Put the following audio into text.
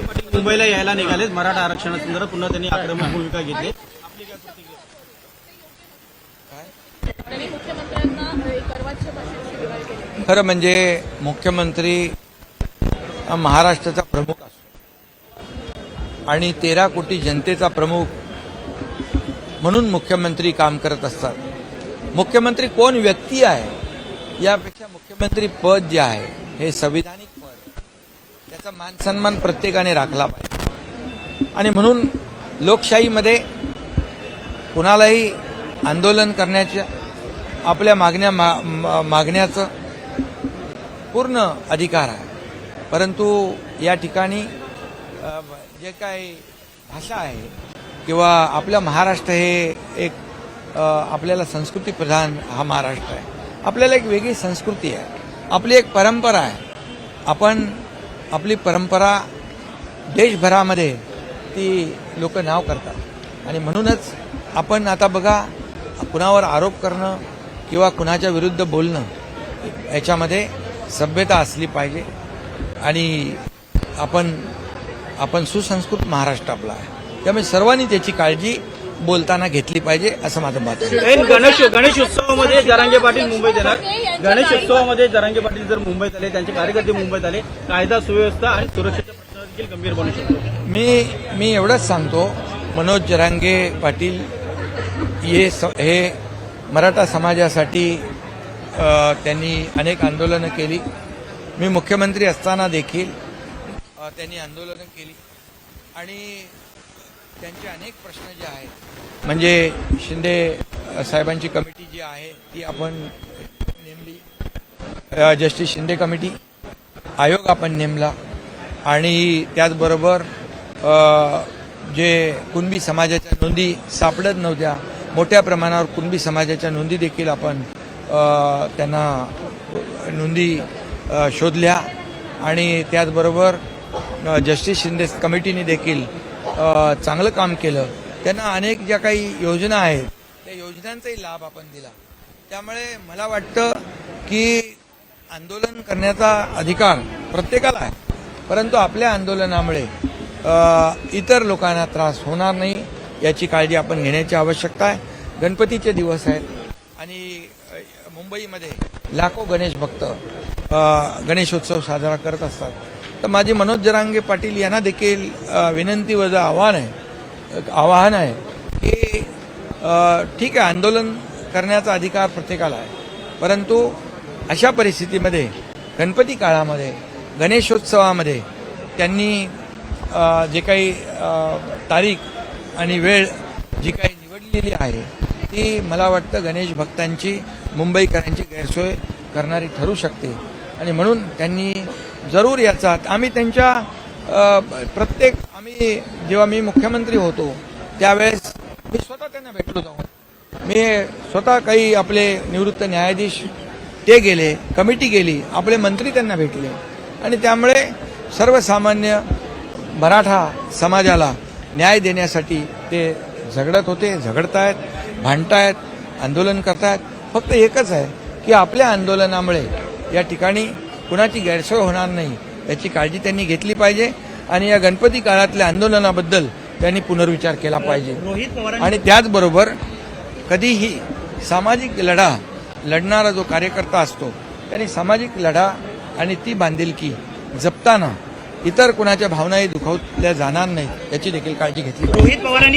मुंबईला यायला निघालेत. मराठा आरक्षणासंदर्भात पुन्हा त्यांनी आक्रमक भूमिका घेतली. खरं म्हणजे मुख्यमंत्री महाराष्ट्राचा प्रमुख असतो. आणि तेरा कोटी जनतेचा प्रमुख म्हणून मुख्यमंत्री काम करत असतात. मुख्यमंत्री कोण व्यक्ती आहे? यापेक्षा मुख्यमंत्री पद जे आहे हे संविधानिक त्याचा मानसन्मान प्रत्येकाने राखला पाहिजे. आणि म्हणून लोकशाहीमध्ये कुणालाही आंदोलन करण्याच्या आपल्या मागण्या मा- मा- मागण्याचं पूर्ण अधिकार आहे. परंतु या ठिकाणी जे काही भाषा आहे किंवा आपलं महाराष्ट्र हे एक आपल्याला संस्कृती प्रधान हा महाराष्ट्र आहे. आपल्याला एक वेगळी संस्कृती आहे. आपली एक परंपरा आहे. आपण आपली परंपरा देशभरामध्ये ती लोक नाव करतात. आणि म्हणूनच आपण आता बघा कुणावर आरोप करणं किंवा कुणाच्या विरुद्ध बोलणं याच्यामध्ये सभ्यता असली पाहिजे. आणि आपण आपण सुसंस्कृत महाराष्ट्र आपला आहे. त्यामुळे सर्वांनी त्याची काळजी बोलताना घेतली पाहिजे असं माझं मत गणेश गणेश उत्सवामध्ये जरांगे पाटील मुंबईत येणार. गणेश उत्सवामध्ये जरांगे पाटील जर मुंबईत आले त्यांचे कार्यकर्ते मुंबईत आले कायदा सुव्यवस्था आणि सुरक्षेच्या प्रश्न देखील गंभीर बनू शकतो. मी मी एवढंच सांगतो मनोज जरांगे पाटील हे स हे मराठा समाजासाठी त्यांनी अनेक आंदोलनं केली. मी मुख्यमंत्री असताना देखील त्यांनी आंदोलनं केली. आणि त्यांचे अनेक प्रश्न जे आहेत. म्हणजे शिंदे साहेबांची कमिटी जी आहे ती आपण नेमली. जस्टिस शिंदे कमिटी आयोग आपण नेमला. आणि त्याचबरोबर जे कुणबी समाजाच्या नोंदी सापडत नव्हत्या मोठ्या प्रमाणावर कुणबी समाजाच्या नोंदी देखील आपण त्यांना नोंदी शोधल्या. आणि त्याचबरोबर जस्टिस शिंदे कमिटीने देखील चांगलं काम केलं. त्यांना अनेक ज्या काही योजना आहेत त्या योजनांचाही लाभ आपण दिला. त्यामुळे मला वाटतं की आंदोलन करण्याचा अधिकार प्रत्येकाला आहे. परंतु आपल्या आंदोलनामुळे इतर लोकांना त्रास होणार नाही याची काळजी आपण घेण्याची आवश्यकता आहे. गणपतीचे दिवस आहेत आणि मुंबईमध्ये लाखो गणेश भक्त गणेशोत्सव साजरा करत असतात. तर माझी मनोज जरांगे पाटील यांना देखील विनंती वजा आव्हान आहे आवाहन आहे की ठीक आहे आंदोलन करण्याचा अधिकार प्रत्येकाला आहे. परंतु अशा परिस्थितीमध्ये गणपती काळामध्ये गणेशोत्सवामध्ये त्यांनी जे काही तारीख आणि वेळ जी काही निवडलेली आहे ती मला वाटतं गणेश भक्तांची मुंबईकरांची गैरसोय करणारी ठरू शकते. आणि म्हणून त्यांनी जरूर याचा आम्ही त्यांच्या प्रत्येक आम्ही जेव्हा मी मुख्यमंत्री होतो त्यावेळेस मी स्वतः त्यांना भेटलो जाऊन. मी स्वतः काही आपले निवृत्त न्यायाधीश ते गेले कमिटी गेली आपले मंत्री त्यांना भेटले. आणि त्यामुळे सर्वसामान्य मराठा समाजाला न्याय देण्यासाठी ते झगडत होते झगडतायत भांडतायत आंदोलन करतायत. फक्त एकच आहे की आपल्या आंदोलनामुळे या ठिकाणी कुणाची गैरसोय होणार नाही याची काळजी त्यांनी घेतली पाहिजे आणि या गणपती काळातल्या आंदोलनाबद्दल त्यांनी पुनर्विचार केला पाहिजे. रोहित पवार आणि त्याचबरोबर कधीही सामाजिक लढा लढणारा जो कार्यकर्ता असतो त्यांनी सामाजिक लढा आणि ती बांधिलकी जपताना इतर कुणाच्या भावनाही दुखावल्या जाणार नाहीत याची देखील काळजी घेतली रोहित पवारांनी